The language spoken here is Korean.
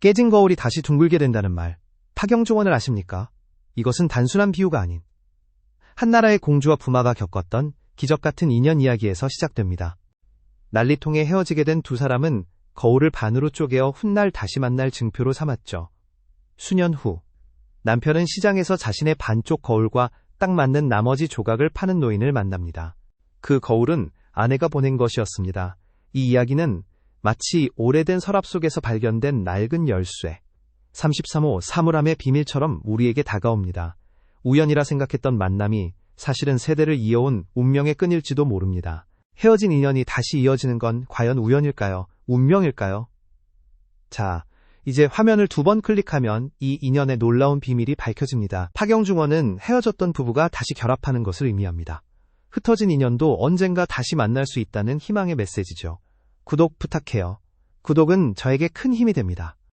깨진 거울이 다시 둥글게 된다는 말. 파경조원을 아십니까? 이것은 단순한 비유가 아닌 한 나라의 공주와 부마가 겪었던 기적 같은 인연 이야기에서 시작됩니다. 난리통에 헤어지게 된 두 사람은 거울을 반으로 쪼개어 훗날 다시 만날 증표로 삼았죠. 수년 후 남편은 시장에서 자신의 반쪽 거울과 딱 맞는 나머지 조각을 파는 노인을 만납니다. 그 거울은 아내가 보낸 것이었습니다. 이 이야기는 마치 오래된 서랍 속에서 발견된 낡은 열쇠, 33호 사물함의 비밀처럼 우리에게 다가옵니다. 우연이라 생각했던 만남이 사실은 세대를 이어온 운명의 끈일지도 모릅니다. 헤어진 인연이 다시 이어지는 건 과연 우연일까요? 운명일까요? 자, 이제 화면을 두 번 클릭하면 이 인연의 놀라운 비밀이 밝혀집니다. 파경중원은 헤어졌던 부부가 다시 결합하는 것을 의미합니다. 흩어진 인연도 언젠가 다시 만날 수 있다는 희망의 메시지죠. 구독 부탁해요. 구독은 저에게 큰 힘이 됩니다.